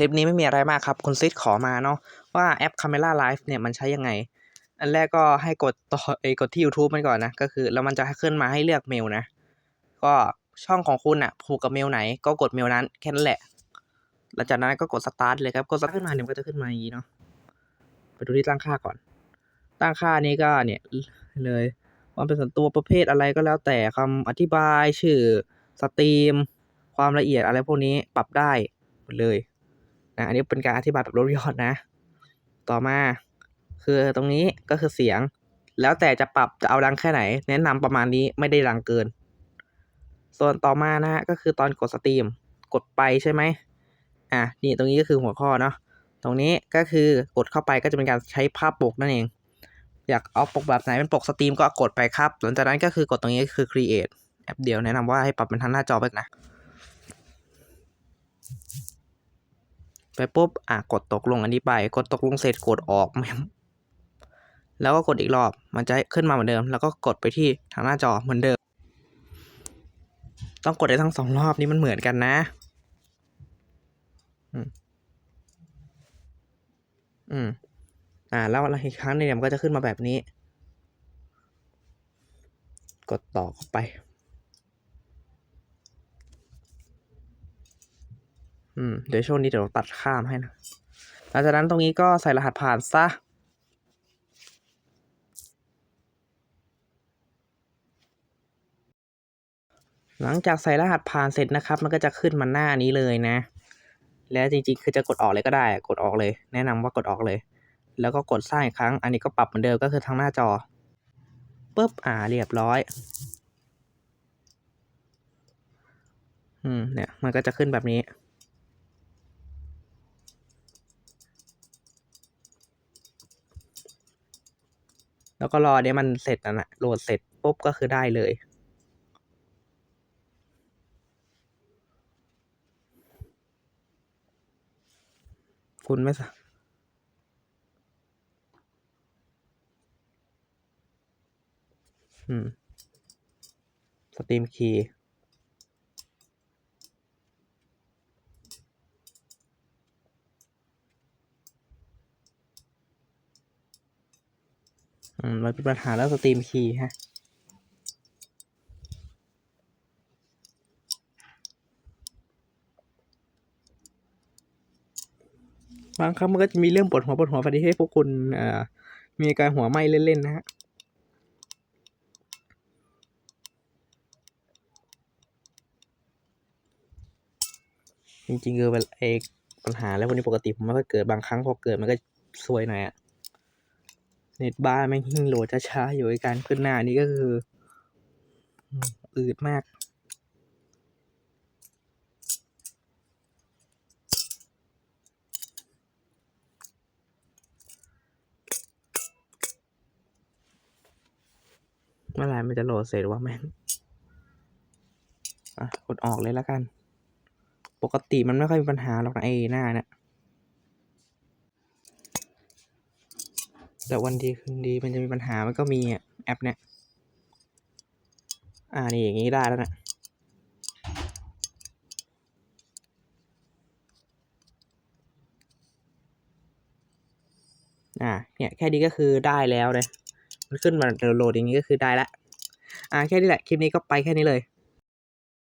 ลิปนี้ไม่มีอะไรมากครับ คุณซิดขอมาเนาะว่าแอป Camera Live เนี่ยมันใช้ยังไง อันแรกก็ให้กดต่อเอยกดที่ YouTube มันก่อนนะ ก็คือแล้วมันจะขึ้นมาให้เลือกเมลนะ ก็ช่องของคุณอะผูกกับเมลไหน ก็กดเมลนั้นแค่นั้นแหละ หลังจากนั้นก็กด start เลยครับ กด start ขึ้นมาเนี่ยมันก็จะขึ้นมาอย่างนี้เนาะ ไปดูที่ตั้งค่าก่อน ตั้งค่านี้ก็เนี่ยเลยความเป็นส่วนตัวประเภทอะไรก็แล้วแต่คำอธิบายชื่อสตรีม ความละเอียดอะไรพวกนี้ปรับได้หมดเลย นะอันนี้เป็นการอธิบายแบบรวยอดนะ ต่อมาคือตรงนี้ก็คือเสียง แล้วแต่จะปรับจะเอาดังแค่ไหน แนะนำประมาณนี้ไม่ได้ดังเกิน ส่วนต่อมานะฮะก็คือตอนกดสตรีม กดไปใช่ไหมอะนี่ตรงนี้ก็คือหัวข้อเนาะตรงนี้ก็คือกดเข้าไปก็จะเป็นการใช้ภาพปกนั่นเอง อยากเอาปกแบบไหนเป็นปกสตรีมก็กดไปครับ หลังจากนั้นก็คือกดตรงนี้คือ create แอปเดียวแนะนำว่าให้ปรับเป็นทางหน้าจอไปนะ ไปปุ๊บ อะ กดตกลงอันนี้ไป กดตกลงเสร็จกดออก แล้วก็กดอีกรอบ มันจะขึ้นมาเหมือนเดิม แล้วก็กดไปที่ทางหน้าจอเหมือนเดิม ต้องกดได้ทั้งสองรอบนี้มันเหมือนกันนะ อืม อืม อ่า แล้วอีกครั้งหนึงเนี่ยมันก็จะขึ้นมาแบบนี้ กดต่อเข้าไป อืมเดี๋ยวช่วงนี้เดี๋ยวตัดข้ามให้นะหลังจากนั้นตรงนี้ก็ใส่รหัสผ่านซะหลังจากใส่รหัสผ่านเสร็จนะครับ มันก็จะขึ้นมาหน้านี้เลยนะ แล้วจริงๆ คือจะกดออกเลยก็ได้ กดออกเลย แนะนำว่ากดออกเลย แล้วก็กดสร้างอีกครั้ง อันนี้ก็ปรับเหมือนเดิมก็คือทางหน้าจอปุ๊บอ่าเรียบร้อย อืมเนี่ย มันก็จะขึ้นแบบนี้ แล้วก็รอเนี้ยมันเสร็จนั่นแหละโหลดเสร็จปุ๊บก็คือได้เลย คุณไม่สะอืม สตรีมคีย์ มมันเป็นปัญหาเรื่องสตรีมคีย์ฮะบางครั้งมันก็จะมีเรื่องปวดหัวปวดหัวประเทศให้พวกคุณเอ่อมีอาการหัวไหม้เล่น ๆ นะฮะจริงๆคือไอ้ปัญหาแล้ววันนี้ปกติผมไม่ค่อยเกิดบางครั้งพอเกิดมันก็ซวยหน่อยอะ เน็ตบ้านแม่งหิ้งโหลดช้าๆอยู่ไอการขึ้นหน้านี้ก็คืออืดมากเมื่อไหร่มันจะโหลดเสร็จวะแม่งอะกดออกเลยแล้วกัน ปกติมันไม่ค่อยมีปัญหาหรอกนะไอหน้าเนี่ย แต่วันดีคืนดีมันจะมีปัญหามันก็มีอะแอปเนี่ย อ่านี่อย่างนี้ได้แล้วนะอ่าเนี่ยแค่นี้ก็คือได้แล้วเลยมันขึ้นมาโหลดอย่างนี้ก็คือได้ละอ่าแค่นี้แหละคลิปนี้ก็ไปแค่นี้เลย